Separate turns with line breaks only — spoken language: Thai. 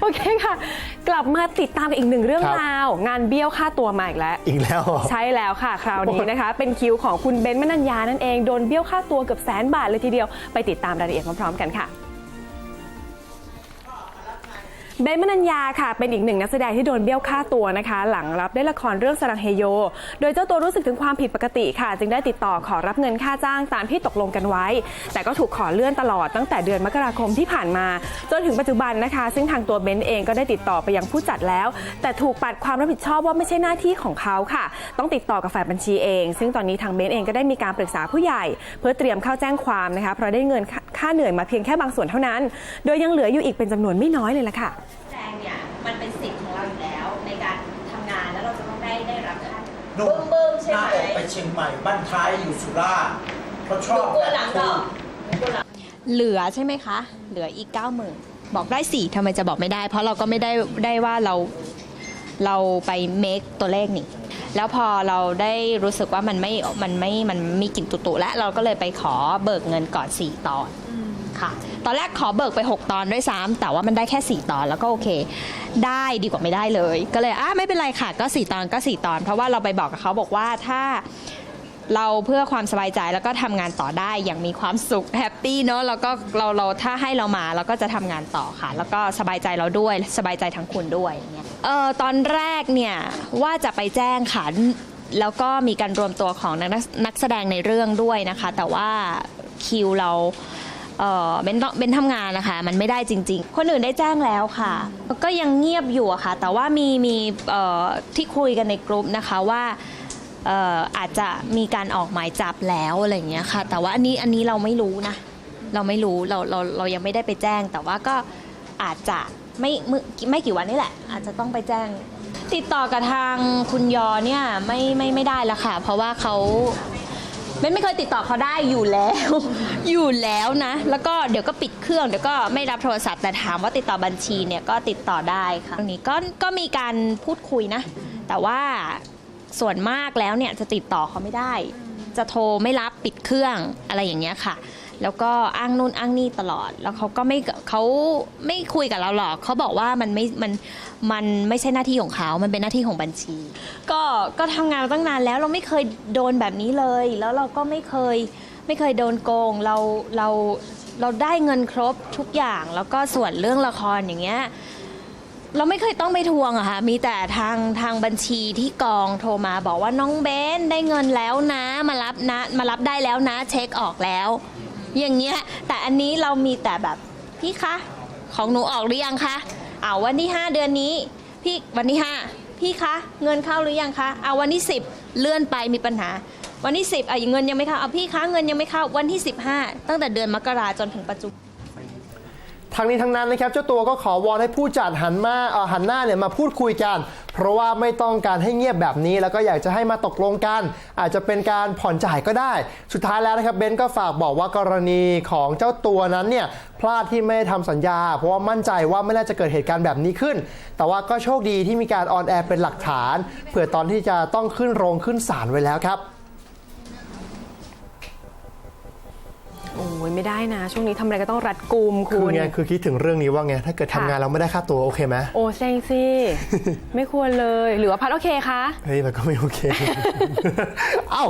โอเคค่ะ กลับมาติดตามกันอีกหนึ่งเรื่อง
ครับ
ราว งานเบี้ยวค่าตัวมาอีกแล้ว
อีกแล้วเหรอ
ใช่แล้วค่ะ คราวนี้นะคะ เป็นคิวของคุณเบนซ์มนัญญานั่นเอง โดนเบี้ยวค่าตัวเกือบแสนบาทเลยทีเดียว ไปติดตามรายละเอียดพร้อมๆกันค่ะ เบนมนัญญาค่ะ เป็นอีกหนึ่งนักแสดงที่โดนเบี้ยวค่าตัวนะคะ หลังรับได้ละครเรื่องสรังเฮโย โดยเจ้าตัวรู้สึกถึงความผิดปกติค่ะ จึงได้ติดต่อขอรับเงินค่าจ้างตามที่ตกลงกันไว้ แต่ก็ถูกขอเลื่อนตลอดตั้งแต่เดือนมกราคมที่ผ่านมา จนถึงปัจจุบันนะคะ ซึ่งทางตัวเบนซ์เองก็ได้ติดต่อไปยังผู้จัดแล้ว แต่ถูกปัดความรับผิดชอบว่าไม่ใช่หน้าที่ของเขาค่ะ ต้องติดต่อกับฝ่ายบัญชีเอง ซึ่งตอนนี้ทางเบนซ์เองก็ได้มีการปรึกษาผู้ใหญ่ เพื่อเตรียมเข้าแจ้งความนะคะเพราะได้เงินค่าเหนื่อยมาเพียงแค่บางส่วนเท่านั้น โดยยังเหลืออยู่อีกเป็นจำนวนไม่น้อยเลยละค่ะ
นุ่บึ้
ม
มบึ้มใช่
ห
ไหม
น้าอกไปเชียงใหม่บ้านท้ายอยู่สุราษฎร์เขาช
ห
อ
นู
บ
กลัว
แบ
หลั
บ
ง
คู
ก็
ล
หนูกลัวหลังเหลือใช่ไหมคะ เหลืออีก 9 0,000 บอกได้สี่ทำไมจะบอกไม่ได้ เพราะเราก็ไม่ได้ได้ว่าเราเราไป make ตัวเลขนี่ แล้วพอเราได้รู้สึกว่ามันไม่มันไม่มันมีกลิ่นตุตุๆแล้วเราก็เลยไปขอเบิกเงินก่อน 4 ตอน ค่ะ ตอนแรกขอเบิกไป 6 ตอนด้วยซ้ำแต่ว่ามันได้แค่ 4 ตอนแล้วก็โอเค ได้ดีกว่าไม่ได้เลย ก็เลยอะไม่เป็นไรค่ะ ก็ 4 ตอนก็ 4 ตอน เพราะว่าเราไปบอกกับเขาบอกว่าถ้าเราเพื่อความสบายใจแล้วก็ทำงานต่อได้อย่างมีความสุขแฮปปี้เนอะแล้วก็เราเราถ้าให้เรามาเราก็จะทำงานต่อค่ะ แล้วก็สบายใจเราด้วยสบายใจทั้งคุณด้วยอย่างเงี้ยเออตอนแรกเนี่ยว่าจะไปแจ้งค่ะแล้วก็มีการรวมตัวของนักนักแสดงในเรื่องด้วยนะคะ แต่ว่าคิวเรา เออเป็นต้องเป็นทำงานนะคะ มันไม่ได้จริง ๆ คนอื่นได้แจ้งแล้วค่ะ ก็ยังเงียบอยู่อะค่ะ แต่ว่ามีมีเอ่อที่คุยกันในกลุ่มนะคะว่าเอ่ออาจจะมีการออกหมายจับแล้วอะไรอย่างเงี้ยค่ะ แต่ว่าอันนี้อันนี้เราไม่รู้นะ เราไม่รู้เราเราเรายังไม่ได้ไปแจ้ง แต่ว่าก็อาจจะไม่ไม่ไม่กี่วันนี่แหละ อาจจะต้องไปแจ้ง ติดต่อกับทางคุณยอเนี่ยไม่ไม่ไม่ได้แล้วค่ะ เพราะว่าเขา ไม่ไม่เคยติดต่อเขาได้อยู่แล้ว อยู่แล้วนะ แล้วก็เดี๋ยวก็ปิดเครื่องเดี๋ยวก็ไม่รับโทรศัพท์แต่ถามว่าติดต่อบัญชีเนี่ยก็ติดต่อได้ค่ะตรงนี้ก็ก็มีการพูดคุยนะ แต่ว่าส่วนมากแล้วเนี่ยจะติดต่อเขาไม่ได้ จะโทรไม่รับปิดเครื่องอะไรอย่างเงี้ยค่ะแล้วก็อ้างนู่นอ้างนี่ตลอด แล้วเขาก็ไม่เขาไม่คุยกับเราหรอกเขาบอกว่ามันไม่มันมันไม่ใช่หน้าที่ของเขา มันเป็นหน้าที่ของบัญชี ก็ก็ทำงานมาตั้งนานแล้วเราไม่เคยโดนแบบนี้เลย แล้วเราก็ไม่เคยไม่เคยโดนโกงเราเราเราได้เงินครบทุกอย่าง แล้วก็ส่วนเรื่องละครอย่างเงี้ยเราไม่เคยต้องไปทวงอะค่ะ มีแต่ทางทางบัญชีที่กองโทรมาบอกว่าน้องเบนได้เงินแล้วนะ มารับนะ มารับได้แล้วนะ เช็คออกแล้ว อย่างเงี้ยแต่อันนี้เรามีแต่แบบพี่คะของหนูออกหรือยังคะเอาวันที่ 5 เดือนนี้ พี่วันที่ 5 พี่คะเงินเข้าหรือยังคะเอาวันที่ 10 เลื่อนไปมีปัญหา วันที่ 10อะเงินยังไม่เข้าเอาพี่คะเงินยังไม่เข้าวันที่ 15 ตั้งแต่เดือนมกราจนถึงปัจจุบัน
ทั้งนี้ทั้งนั้นนะครับเจ้าตัวก็ขอวอนให้ผู้จัดหันมาเออหันหน้าเนี่ยมาพูดคุยกัน เพราะว่าไม่ต้องการให้เงียบแบบนี้ แล้วก็อยากจะให้มาตกลงกัน อาจจะเป็นการผ่อนจ่ายก็ได้ สุดท้ายแล้วนะครับเบนก็ฝากบอกว่ากรณีของเจ้าตัวนั้นเนี่ยพลาดที่ไม่ได้ทำสัญญา เพราะว่ามั่นใจว่าไม่น่าจะเกิดเหตุการณ์แบบนี้ขึ้น แต่ว่าก็โชคดีที่มีการออนแอร์เป็นหลักฐานเผื่อตอนที่จะต้องขึ้นโรงขึ้นศาลไว้แล้วครับ
อ้ยไม่ได้นะ ช่วงนี้ทำอะไรก็ต้องรัดกุม
คื
คุ
อ
ณ
ไงคือคิดถึงเรื่องนี้ว่าไงถ้าเกิดทำงานเราไม่ได้ค่าตัวโอเคไหม
โอ้เซ็งสิ ไม่ควรเลย หรือว่าพัดโอเคคะ
เฮ้ยมันก็ไม่โอเค เอ้า